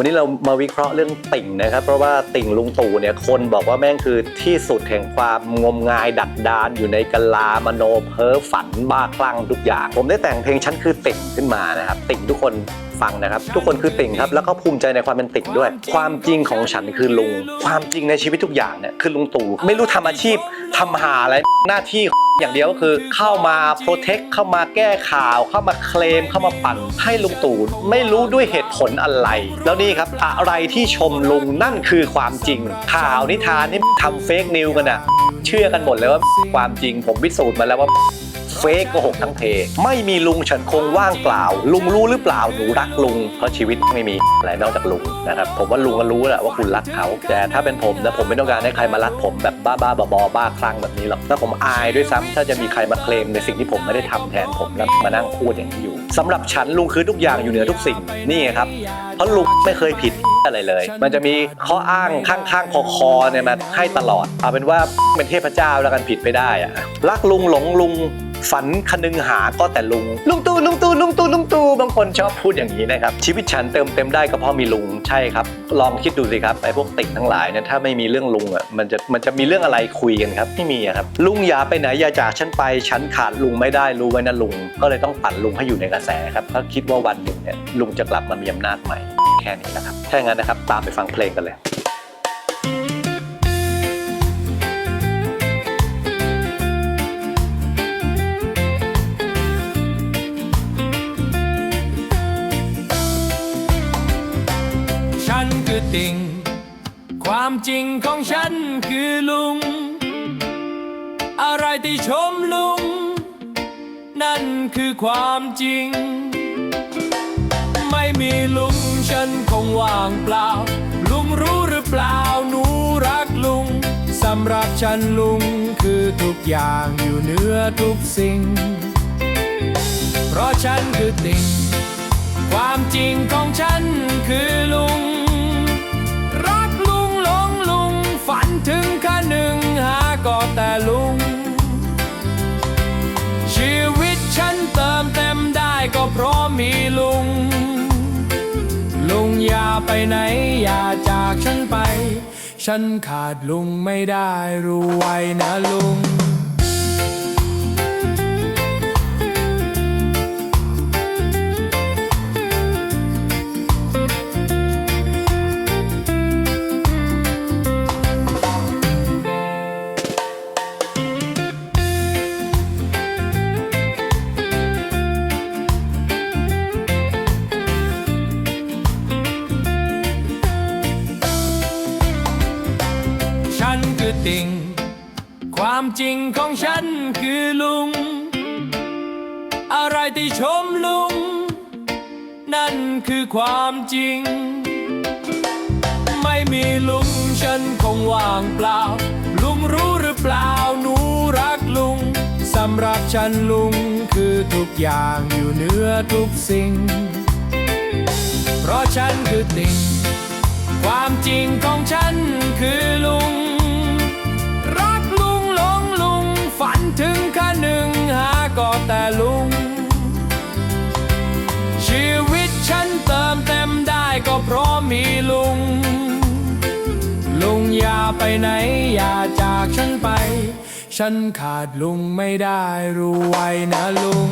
วันนี้เรามาวิเคราะห์เรื่องติ่งนะครับ เพราะว่าติ่งลุงตู่เนี่ยคนบอกว่าแม่งคือที่สุดแห่งความงมงายดักดานอยู่ในกลามโนเพ้อฝันบ้าคลั่งทุกอย่าง ผมได้แต่งเพลงฉันคือติ่งขึ้นมานะครับ ติ่งทุกคนฟังนะครับ ทุกคนคือติ่งครับแล้วก็ภูมิใจในความเป็นติ่งด้วย ความจริงของฉันคือลุง ความจริงในชีวิตทุกอย่างเนี่ยคือลุงตู่ไม่รู้ทำอาชีพทำหาอะไรหน้าที่ อย่างเดียวก็คือเข้ามาโปรเทคเข้ามาแก้ข่าว เข้ามาเคลมเข้ามาปั่นให้ลุงตู่ไม่รู้ด้วยเหตุผลอะไร แล้วนี่ครับอะไรที่ชมลุงนั่นคือความจริง ข่าวนิทานที่ทำเฟกนิวกันอะเชื่อกันหมดเลยว่าความจริงผมพิสูจน์มาแล้วว่า เฟกโกหกทั้งเพ ไม่มีลุงฉันคงว่างเปล่า ลุงรู้หรือเปล่าหนูรักลุง เพราะชีวิตไม่มีอะไรนอกจากลุงนะครับผมว่าลุงก็รู้แหละว่าคุณรักเขา แต่ถ้าเป็นผมนะผมไม่ต้องการให้ใครมารักผมแบบบ้าๆบอๆบ้าคลั่งแบบนี้หรอกถ้าผมอายด้วยซ้ำถ้าจะมีใครมาเคลมในสิ่งที่ผมไม่ได้ทำแทนผมแล้วมานั่งพูดอย่างนี้อยู่สำหรับฉันลุงคือทุกอย่างอยู่เหนือทุกสิ่งนี่ไงครับเพราะลุงไม่เคยผิด อะไรเลย มันจะมีข้ออ้างข้างๆคอๆเนี่ยมาให้ตลอด เอาเป็นว่าเป็นเทพเจ้าแล้วกันผิดไม่ได้อะรักลุงหลงลุง ฝันคนึงหาก็แต่ลุง ลุงตู่ลุงตู่ลุงตู่ลุงตู่บางคนชอบพูดอย่างนี้นะครับ ชีวิตฉันเติมเต็มได้ก็เพราะมีลุงใช่ครับ ลองคิดดูสิครับไอ้พวกติ่งทั้งหลายเนี่ยถ้าไม่มีเรื่องลุงอะมันจะมันจะมีเรื่องอะไรคุยกันครับไม่มีอะครับ ลุงอย่าไปไหนอย่าจากฉันไปฉันขาดลุงไม่ได้รู้ไว้นะลุง ก็เลยต้องปั่นลุงให้อยู่ในกระแสครับเพราะคิดว่าวันหนึ่งเนี่ยลุงจะกลับมามีอำนาจใหม่แค่นี้นะครับถ้าอย่างนั้นนะครับตามไปฟังเพลงกันเลย ติ่ง ความจริงของฉันคือลุง อะไรที่ชมลุง นั่นคือความจริง ไม่มีลุงฉันคงว่างเปล่า ลุงรู้หรือเปล่าหนูรักลุงสำหรับฉันลุงคือทุกอย่างอยู่เหนือทุกสิ่ง เพราะฉันคือติ่ง ความจริงข งแค่หนึ่งหาก็แต่ลุง ชีวิตฉันเติมเต็มได้ก็เพราะมีลุง ลุงอย่าไปไหนอย่าจากฉันไป ฉันขาดลุงไม่ได้รู้ไว้นะลุง ติ่ง ความจริงของฉันคือลุง อะไรที่ชมลุง นั่นคือความจริง ไม่มีลุงฉันคงว่างเปล่า ลุงรู้หรือเปล่าหนูรักลุงสำหรับฉันลุงคือทุกอย่างอยู่เหนือทุกสิ่ง เพราะฉันคือติ่ง ความจริงของฉัน แต่ลุง ชีวิตฉันเติมเต็มได้ก็เพราะมีลุง ลุงอย่าไปไหนอย่าจากฉันไป ฉันขาดลุงไม่ได้รู้ไว้นะลุง